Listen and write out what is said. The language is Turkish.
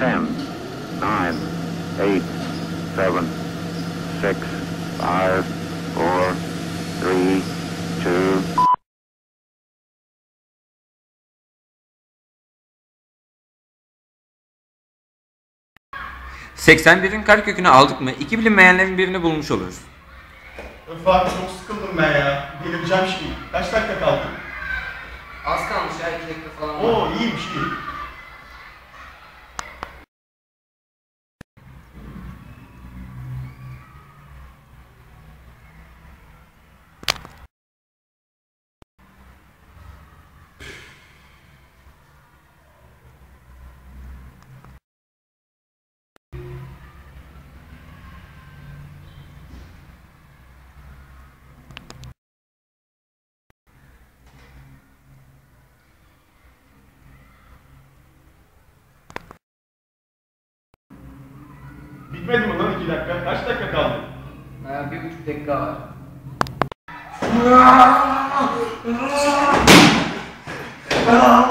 10, 9, 8, 7, 6, 5, 4, 3, 2, 81'in karekökünü aldık mı iki bilinmeyenlerin birini bulmuş oluruz. Öf abi çok sıkıldım ben ya. Delireceğim şimdi. Kaç dakika kaldı? Az kalmış ya 2 dakika falan. Oo iyiymiş iyi. Bitmedi mi lan iki dakika? Kaç dakika kaldı? Ha, bir buçuk dakika var. Aa!